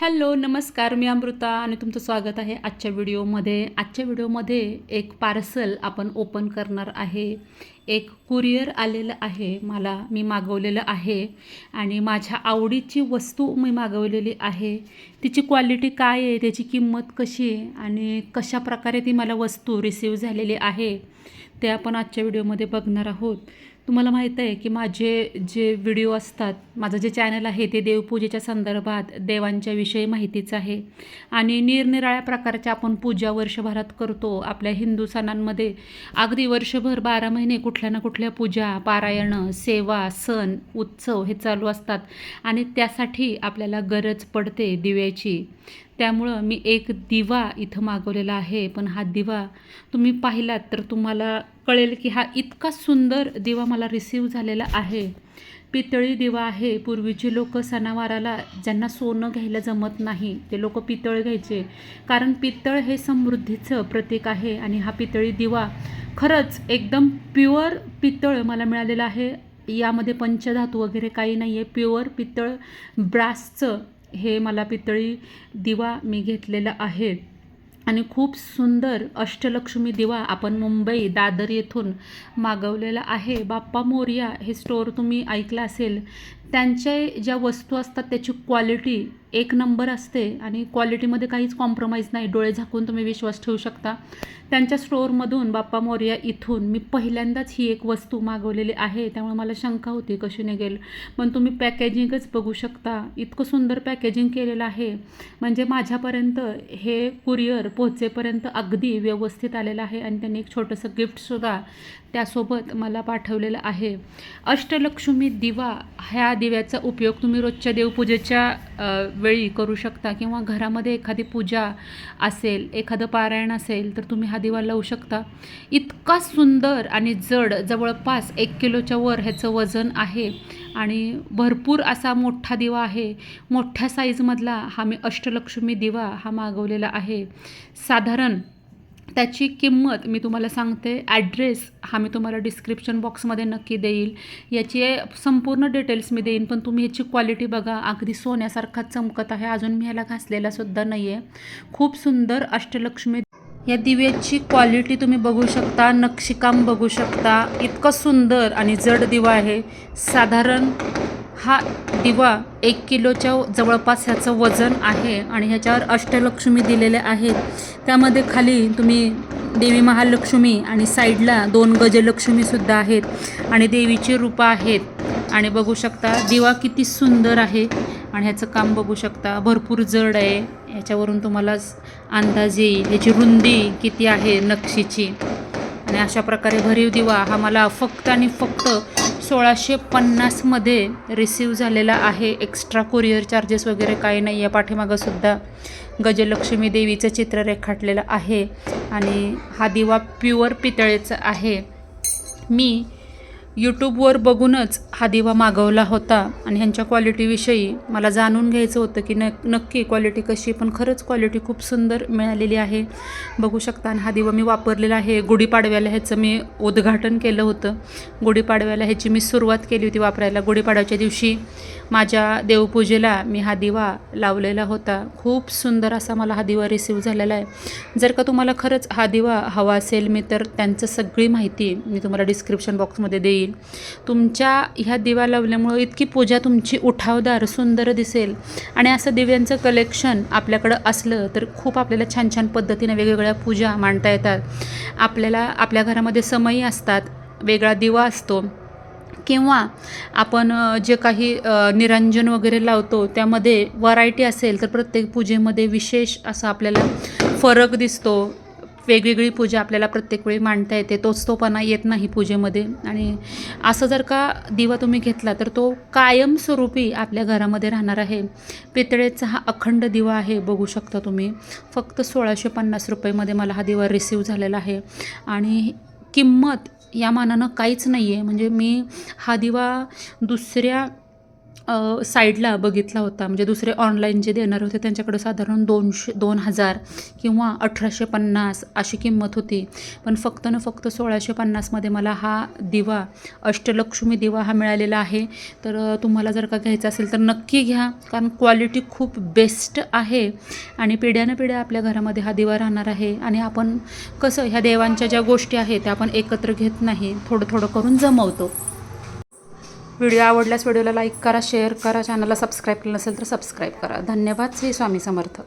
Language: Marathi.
हॅलो नमस्कार मी अमृता आणि तुमचं स्वागत आहे आजच्या व्हिडिओमध्ये. आजच्या व्हिडिओमध्ये एक पार्सल आपण ओपन करणार आहे. एक कुरिअर आलेलं आहे मला मी मागवलेलं आहे आणि माझ्या आवडीची वस्तू मी मागवलेली आहे. तिची क्वालिटी काय आहे त्याची किंमत कशी आहे आणि कशा प्रकारे ती मला वस्तू रिसीव झालेली आहे ते आपण आजच्या व्हिडिओमध्ये बघणार आहोत. तुम्हाला माहीत आहे की माझे जे व्हिडिओ असतात माझं जे चॅनल आहे ते देवपूजेच्या संदर्भात देवांच्या विषयी आहे. आणि निरनिराळ्या प्रकारच्या आपण पूजा वर्षभरात करतो. आपल्या हिंदू सणांमध्ये अगदी वर्षभर बारा महिने कुठल्या ना कुठल्या पूजा पारायणं सेवा सण उत्सव हे चालू असतात आणि त्यासाठी आपल्याला गरज पडते दिव्याची. त्यामुळं मी एक दिवा इथं मागवलेला आहे. पण हा दिवा तुम्ही पाहिलात तर तुम्हाला कळेल की हा इतका सुंदर दिवा मला रिसीव झालेला आहे. पितळी दिवा आहे. पूर्वीचे लोक सणावाराला ज्यांना सोनं घ्यायला जमत नाही ते लोक पितळ घ्यायचे. कारण पितळ हे समृद्धीचं प्रतीक आहे आणि हा पितळी दिवा खरंच एकदम प्युअर पितळ मला मिळालेलं आहे. यामध्ये पंचधातू वगैरे काही नाही आहे प्युअर पितळ ब्रासचं हे मला पितळी दिवा मी घेतलेला आहे. आणि खूप सुंदर अष्टलक्ष्मी दिवा आपण मुंबई दादर येथून मागवलेला आहे. बाप्पा मोर्या हे स्टोअर तुम्ही ऐकलं असेल. त्यांचे ज्या वस्तू असतात त्याची क्वालिटी एक नंबर असते आणि क्वालिटीमध्ये काहीच कॉम्प्रोमाइज नाही. डोळे झाकून तुम्ही विश्वास ठेवू शकता. त्यांच्या स्टोअरमधून बाप्पा मोर्या इथून मी पहिल्यांदाच ही एक वस्तू मागवलेली आहे. त्यामुळे मला शंका होती कशी निघेल. पण तुम्ही पॅकेजिंगच बघू शकता. इतकं सुंदर पॅकेजिंग केलेलं आहे. म्हणजे माझ्यापर्यंत हे कुरिअर पोहोचेपर्यंत अगदी व्यवस्थित आलेलं आहे आणि त्यांनी एक छोटंसं गिफ्टसुद्धा त्यासोबत मला पाठवलेलं आहे. अष्टलक्ष्मी दिवा ह्या दिव्याचा उपयोग तुम्ही रोजच्या देवपूजेच्या वेळी करू शकता किंवा घरामध्ये एखादी पूजा असेल एखादं पारायण असेल तर तुम्ही हा दिवा लावू शकता. इतका सुंदर आणि जड जवळपास एक किलोच्या वर ह्याचं वजन आहे आणि भरपूर असा मोठा दिवा आहे. मोठ्या साईजमधला हा मी अष्टलक्ष्मी दिवा हा मागवलेला आहे. साधारण त्याची किंमत मी तुम्हाला सांगते. ॲड्रेस हा मी तुम्हाला डिस्क्रिप्शन बॉक्समध्ये नक्की देईल. याची संपूर्ण डिटेल्स मी देईन पण तुम्ही ह्याची क्वालिटी बघा. अगदी सोन्यासारखा चमकत आहे. अजून मी ह्याला घासलेला सुद्धा नाही आहे खूप सुंदर अष्टलक्ष्मी या दिव्याची क्वालिटी तुम्ही बघू शकता. नक्षीकाम बघू शकता. इतकं सुंदर आणि जड दिवा आहे. साधारण हा दिवा एक किलोच्या जवळपास ह्याचं वजन आहे आणि ह्याच्यावर अष्टलक्ष्मी दिलेल्या आहेत. त्यामध्ये खाली तुम्ही देवी महालक्ष्मी आणि साईडला दोन गजलक्ष्मीसुद्धा आहेत आणि देवीची रूपं आहेत. आणि बघू शकता दिवा किती सुंदर आहे आणि ह्याचं काम बघू शकता. भरपूर जड आहे. ह्याच्यावरून तुम्हाला अंदाज येईल. ह्याची रुंदी किती आहे? नक्षीची. आणि अशा प्रकारे भरीव दिवा हा मला फक्त आणि फक्त सोळाशे पन्नासमध्ये रिसीव झालेला आहे. एक्स्ट्रा कुरिअर चार्जेस वगैरे काही नाही. या पाठीमागंसुद्धा गजलक्ष्मी देवीचं चित्र रेखाटलेलं आहे. आणि हा दिवा प्युअर पितळेचा आहे. मी यूट्यूबवर बघूनच हा दिवा मागवला होता. आणि ह्यांच्या क्वालिटीविषयी मला जाणून घ्यायचं होतं की न नक्की क्वालिटी कशी पण खरंच क्वालिटी खूप सुंदर मिळालेली आहे. बघू शकता आणि हा दिवा मी वापरलेला आहे. गुढीपाडव्याला ह्याचं मी उद्घाटन केलं होतं. गुढीपाडव्याला ह्याची मी सुरुवात केली होती वापरायला. गुढीपाडव्याच्या दिवशी माझ्या देवपूजेला मी हा दिवा लावलेला होता. खूप सुंदर असा मला हा दिवा रिसीव झालेला आहे. जर का तुम्हाला खरंच हा दिवा हवा असेल मी तर त्यांचं सगळी माहिती मी तुम्हाला डिस्क्रिप्शन बॉक्समध्ये येईल तुमच्या ह्या दिवा लावल्यामुळं इतकी पूजा तुमची उठावदार सुंदर दिसेल. आणि असं दिव्यांचं कलेक्शन आपल्याकडं असलं तर खूप आपल्याला छान छान पद्धतीने वेगवेगळ्या पूजा मांडता येतात. आपल्याला आपल्या घरामध्ये समयी असतात वेगळा दिवा असतो. किंवा आपण जे काही निरंजन वगैरे लावतो त्यामध्ये व्हरायटी असेल तर प्रत्येक पूजेमध्ये विशेष असा आपल्याला फरक दिसतो. वेगवेगळी पूजा आपल्याला प्रत्येक वेळी मांडता येते. तोच तोपणा येत नाही पूजेमध्ये. आणि असं जर का दिवा तुम्ही घेतला तर तो कायमस्वरूपी आपल्या घरामध्ये राहणार आहे. पितळेचा हा अखंड दिवा आहे बघू शकता तुम्ही. फक्त सोळाशे पन्नास रुपयेमध्ये मला हा दिवा रिसीव झालेला आहे. आणि किंमत या मानानं काहीच नाही आहे म्हणजे मी हा दिवा दुसऱ्या साईडला बघितला होता. म्हणजे दुसरे ऑनलाईन जे देणार होते त्यांच्याकडे साधारण दोनशे दोन हजार किंवा अठराशे पन्नास अशी किंमत होती. पण फक्त न फक्त सोळाशे पन्नासमध्ये मला हा दिवा अष्टलक्ष्मी दिवा हा मिळालेला आहे. तर तुम्हाला जर का घ्यायचा असेल तर नक्की घ्या कारण क्वालिटी खूप बेस्ट आहे. आणि पिढ्यानं पिढ्या आपल्या घरामध्ये हा दिवा राहणार आहे. आणि आपण कसं ह्या देवांच्या ज्या गोष्टी आहेत त्या आपण एकत्र घेत नाही. थोडं थोडं करून जमवतो. व्हिडिओ आवडल्यास व्हिडिओला लाईक करा शेअर करा चॅनलला सबस्क्राईब केलं नसेल तर सबस्क्राईब करा. धन्यवाद. श्री स्वामी समर्थ.